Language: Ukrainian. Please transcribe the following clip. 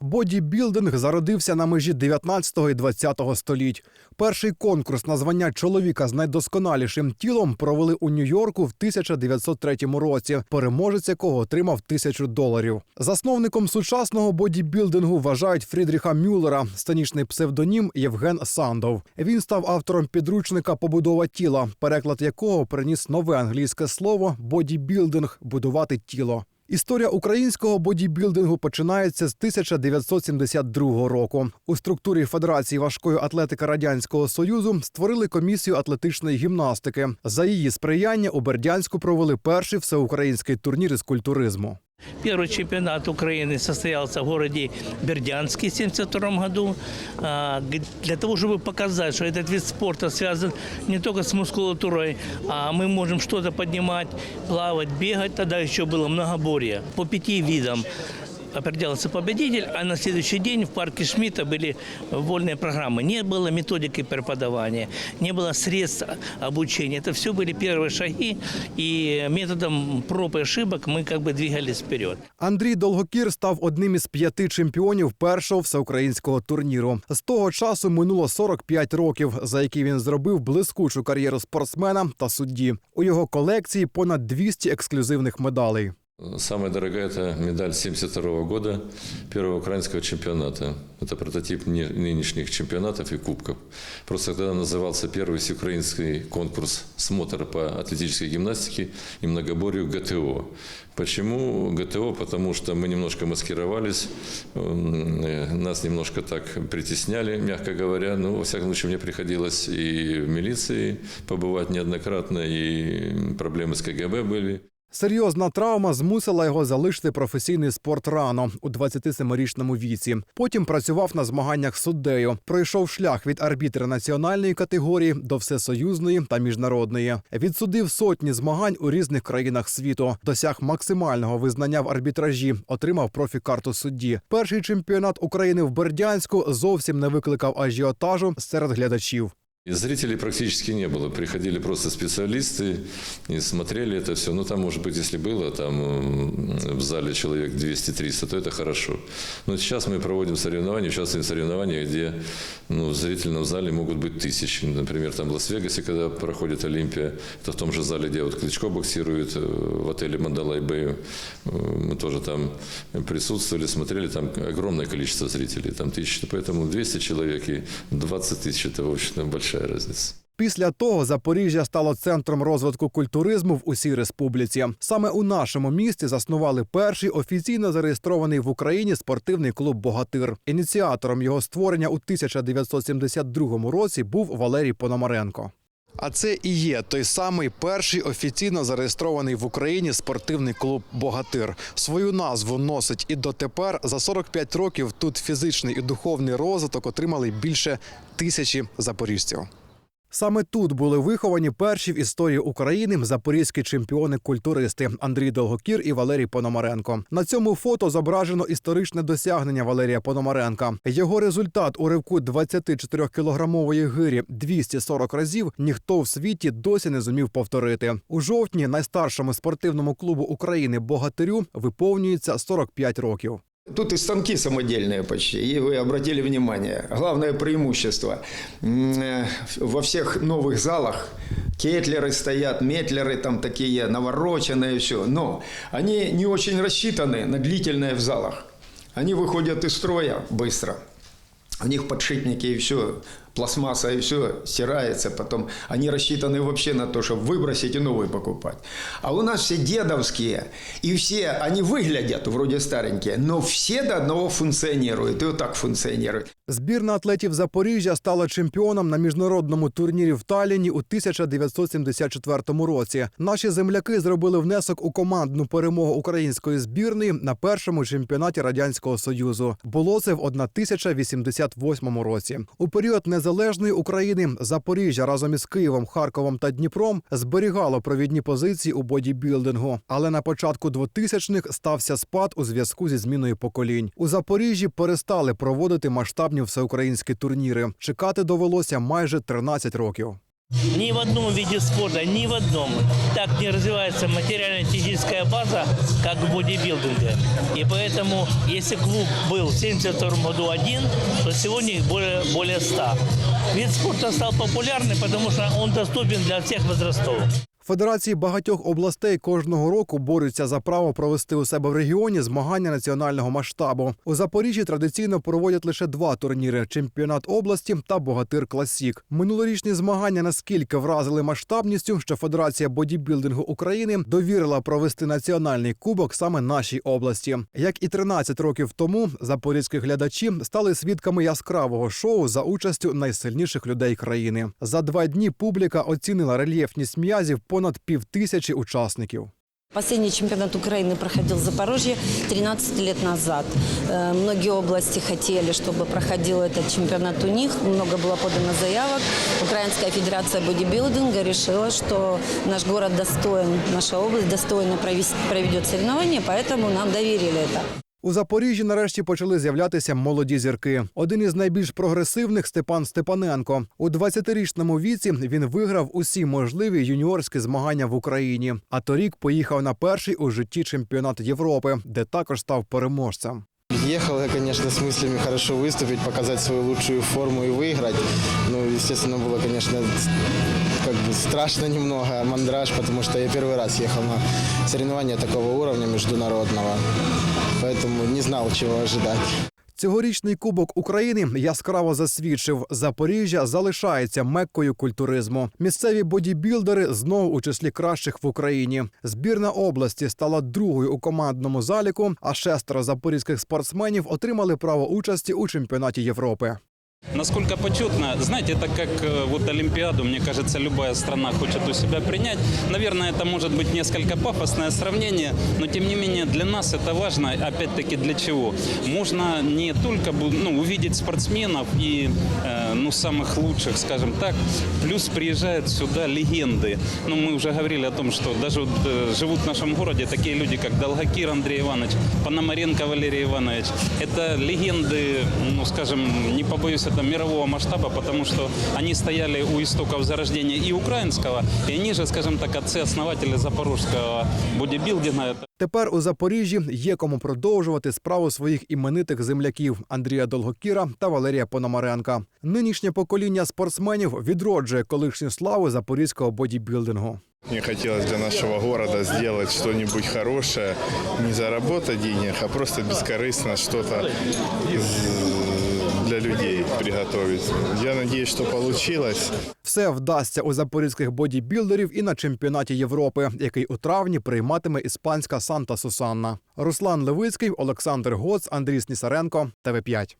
Бодібілдинг зародився на межі 19 і 20 століть. Перший конкурс на звання чоловіка з найдосконалішим тілом провели у Нью-Йорку в 1903 році, переможець якого отримав тисячу доларів. Засновником сучасного бодібілдингу вважають Фрідріха Мюллера, станічний псевдонім Євген Сандов. Він став автором підручника Побудова тіла, переклад якого приніс нове англійське слово бодібілдинг будувати тіло. Історія українського бодібілдингу починається з 1972 року. У структурі Федерації важкої атлетики Радянського Союзу створили комісію атлетичної гімнастики. За її сприяння у Бердянську провели перший всеукраїнський турнір із культуризму. Первый чемпионат Украины состоялся в городе Бердянске в 1972 году. А, г- Для того, чтобы показать, что этот вид спорта связан не только с мускулатурой, а мы можем что-то поднимать, плавать, бегать. Тогда еще было многоборье по пяти видам. Определялся победитель, а на следующий день в парке Шмидта были вольные программы. Не было методики преподавания, не было средств обучения. Это все были первые шаги, и методом проб и ошибок мы как бы двигались вперед. Андрій Долгокір став одним із п'яти чемпіонів першого всеукраїнського турніру. З того часу минуло 45 років, за які він зробив блискучу кар'єру спортсмена та судді. У його колекції понад 200 ексклюзивних медалей. Самая дорогая это медаль 72 года первого украинского чемпионата. Это прототип не- нынешних чемпионатов и кубков. Просто тогда назывался первый всеукраинский конкурс смотра по атлетической гимнастике и многоборью ГТО. Почему ГТО? Потому что мы немножко маскировались, э, нас немножко так притесняли, мягко говоря. Ну, во всяком случае, мне приходилось и в милиции побывать неоднократно, и проблемы с КГБ были. Серйозна травма змусила його залишити професійний спорт рано у 27-річному віці. Потім працював на змаганнях суддею. Пройшов шлях від арбітра національної категорії до всесоюзної та міжнародної. Відсудив сотні змагань у різних країнах світу. Досяг максимального визнання в арбітражі. Отримав профі-карту судді. Перший чемпіонат України в Бердянську зовсім не викликав ажіотажу серед глядачів. И зрителей практически не было. Приходили просто специалисты и смотрели это все. Ну, там, может быть, если было там в зале человек 200-300, то это хорошо. Но сейчас мы проводим соревнования, участвуем в соревнованиях, где ну, в зрительном зале могут быть тысячи. Например, там в Лас-Вегасе, когда проходит Олимпия, это в том же зале, где вот Кличко боксирует, э, в отеле Мандалай Бэй. Мы тоже там присутствовали, смотрели, там огромное количество зрителей, там тысячи. Поэтому 200 человек и 20 тысяч – это, в общем, большая разница. Після того Запоріжжя стало центром розвитку культуризму в усій республіці. Саме у нашому місті заснували перший офіційно зареєстрований в Україні спортивний клуб Богатир. Ініціатором його створення у 1972 році був Валерій Пономаренко. А це і є той самий перший офіційно зареєстрований в Україні спортивний клуб Богатир. Свою назву носить і дотепер. За 45 років тут фізичний і духовний розвиток отримали більше тисячі запоріжців. Саме тут були виховані перші в історії України запорізькі чемпіони-культуристи Андрій Долгокір і Валерій Пономаренко. На цьому фото зображено історичне досягнення Валерія Пономаренка. Його результат у ривку 24-кілограмової гирі 240 разів ніхто в світі досі не зумів повторити. У жовтні найстаршому спортивному клубу України Богатирю виповнюється 45 років. Тут и станки самодельные почти, и вы обратили внимание. Главное преимущество. М, э, Во всех новых залах кетлеры стоят, метлеры там такие навороченные, все. Но они не очень рассчитаны на длительное в залах. Они выходят из строя быстро. У них подшипники и все, пластмасса и все стирается. Потом они рассчитаны вообще на то, чтобы выбросить и новый покупать. А у нас все дедовские. И все, они выглядят вроде старенькие, но все до одного функционируют. И вот так функционируют. Збірна атлетів Запоріжжя стала чемпіоном на міжнародному турнірі в Талліні у 1974 році. Наші земляки зробили внесок у командну перемогу української збірної на першому чемпіонаті радянського союзу. Було це в 1088 році. У період незалежної України Запоріжжя разом із Києвом, Харковом та Дніпром зберігало провідні позиції у бодібілдингу. Але на початку 2000-х стався спад у зв'язку зі зміною поколінь. У Запоріжжі перестали проводити масштабні всеукраїнські турніри. Чекати довелося майже 13 років. Ни в одном виде спорта, ни в одном так не развивается материально-техническая база, как в бодибилдинге. И поэтому, если клуб был в 1972 году один, то сегодня их более, более 100. Вид спорта стал популярным, потому что он доступен для всех возрастов. Федерації багатьох областей кожного року борються за право провести у себе в регіоні змагання національного масштабу. У Запоріжжі традиційно проводять лише два турніри: чемпіонат області та богатир Класік. Минулорічні змагання наскільки вразили масштабністю, що Федерація бодібілдингу України довірила провести національний кубок саме нашій області. Як і 13 років тому, запорізькі глядачі стали свідками яскравого шоу за участю найсильніших людей країни. За два дні публіка оцінила рельєфність м'язів понад півтисячі учасників. Последний чемпионат Украины проходил в Запорожье 13 лет назад. Э, Многие области хотели, чтобы проходил этот чемпионат у них. Много было подано заявок. Украинская федерация бодибилдинга решила, что наш город достоин, наша область достойно провес- проведет соревнования, поэтому нам доверили это. У Запоріжжі нарешті почали з'являтися молоді зірки. Один із найбільш прогресивних Степан Степаненко. У 20-річному віці він виграв усі можливі юніорські змагання в Україні. А торік поїхав на перший у житті чемпіонат Європи, де також став переможцем. Ехал я, конечно, с мыслями хорошо выступить, показать свою лучшую форму и выиграть. Ну, естественно, было, конечно, как бы страшно немного, мандраж, потому что я первый раз ехал на соревнования такого уровня международного. Поэтому не знал, чего ожидать. Цьогорічний кубок України яскраво засвідчив, Запоріжжя залишається меккою культуризму. Місцеві бодібілдери знову у числі кращих в Україні. Збірна області стала другою у командному заліку, а шестеро запорізьких спортсменів отримали право участі у чемпіонаті Європи. Насколько почетно, знаете, это как э, вот Олимпиаду, мне кажется, любая страна хочет у себя принять. Наверное, это может быть несколько пафосное сравнение, но тем не менее для нас это важно, опять-таки для чего? Можно не только бу- ну, увидеть спортсменов и э, ну, самых лучших, скажем так, плюс приезжают сюда легенды. Ну, мы уже говорили о том, что даже вот, э, живут в нашем городе такие люди, как Долгокир Андрей Иванович, Пономаренко Валерий Иванович. Это легенды, ну, скажем, не побоюсь это мирового масштаба, потому что они стояли у истоков зарождения и украинского, и они же, скажем так, отцы-основатели запорожского бодибилдинга. Тепер у Запоріжжі є кому продовжувати справу своїх іменитих земляків Андрія Долгокіра та Валерія Пономаренка. Нинішнє покоління спортсменів відроджує колишню славу запорізького бодібілдингу. Мне хотелось для нашего города сделать что-нибудь хорошее, не заработать денег, а просто бескорыстно что-то для людей приготовить. Я надеюсь, что получилось. Все вдасться у запорізьких бодібілдерів і на чемпіонаті Європи, який у травні прийматиме іспанська Санта Сусанна. Руслан Левицький, Олександр Гоц, Андрій Снісаренко, ТВ 5